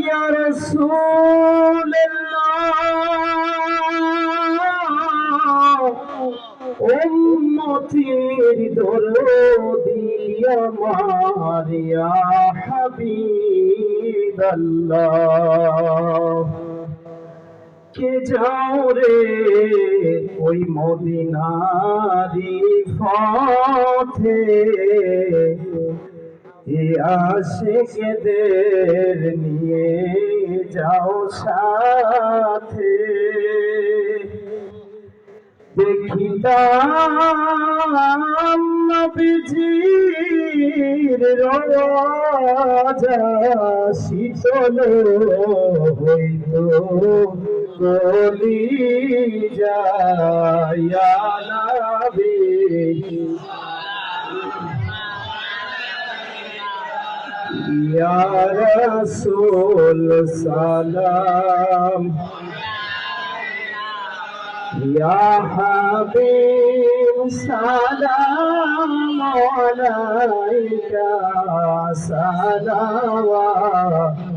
يا رسول الله উম্মতির দরদি আমার ইয়া হাবিবাল্লাহ কে যাও রে ওই মদিনারি পথে এ আশিকদের নিয়ে যাও সাথে। দেখিতাম নবীজির রাজা শীতল হইত কলি যায় নবী ইয়া রাসূল সালাম। হাবিব সালাম সালাওয়াত।